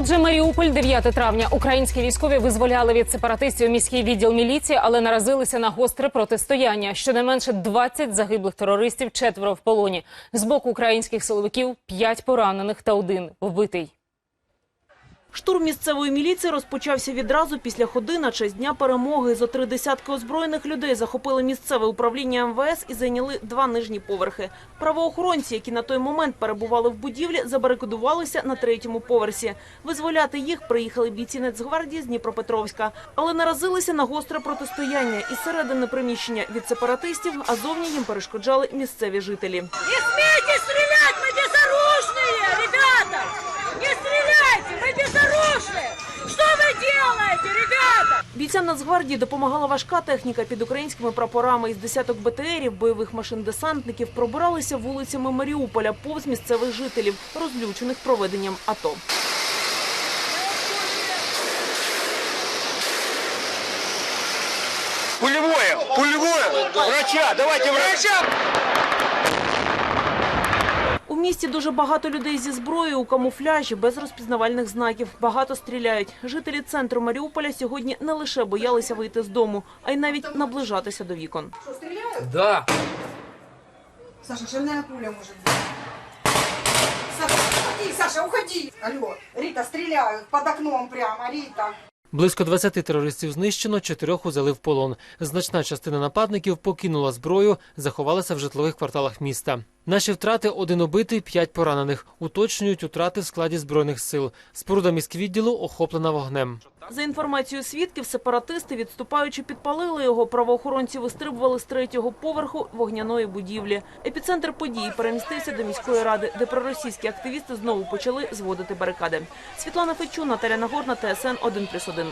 Отже, Маріуполь, 9 травня. Українські військові визволяли від сепаратистів міський відділ міліції, але наразилися на гостре протистояння. Щонайменше 20 загиблих терористів, четверо в полоні. З боку українських силовиків 5 поранених та один вбитий. Штурм місцевої міліції розпочався відразу після ходи на честь дня перемоги. Зо три десятки озброєних людей захопили місцеве управління МВС і зайняли два нижні поверхи. Правоохоронці, які на той момент перебували в будівлі, забарикадувалися на третьому поверсі. Визволяти їх приїхали бійці Нацгвардії з Дніпропетровська, але наразилися на гостре протистояння із середини приміщення від сепаратистів, а зовні їм перешкоджали місцеві жителі. Не смейте стрелять, Бійцям Нацгвардії допомагала важка техніка під українськими прапорами. Із десяток БТРів, бойових машин десантників пробиралися вулицями Маріуполя повз місцевих жителів, розлючених проведенням АТО. Пулевое! Пулевое! Врача! Давайте врача! Місті дуже багато людей зі зброєю у камуфляжі, без розпізнавальних знаків. Багато стріляють. Жителі центру Маріуполя сьогодні не лише боялися вийти з дому, а й навіть наближатися до вікон. Да. Саша, шальная пуля может быть. Саша, уходи, Саша, уходи. Алло, Рита, стреляют под окном прямо, Рита. Близько 20 терористів знищено, чотирьох узяли в полон. Значна частина нападників покинула зброю, заховалася в житлових кварталах міста. Наші втрати один убитий, п'ять поранених. Уточнюють утрати в складі збройних сил. Споруда міськвідділу охоплена вогнем. За інформацією свідків, сепаратисти, відступаючи, підпалили його. Правоохоронці вистрибували з третього поверху вогняної будівлі. Епіцентр події перемістився до міської ради, де проросійські активісти знову почали зводити барикади. Світлана Фечун, Наталя Нагорна, ТСН 1+,1.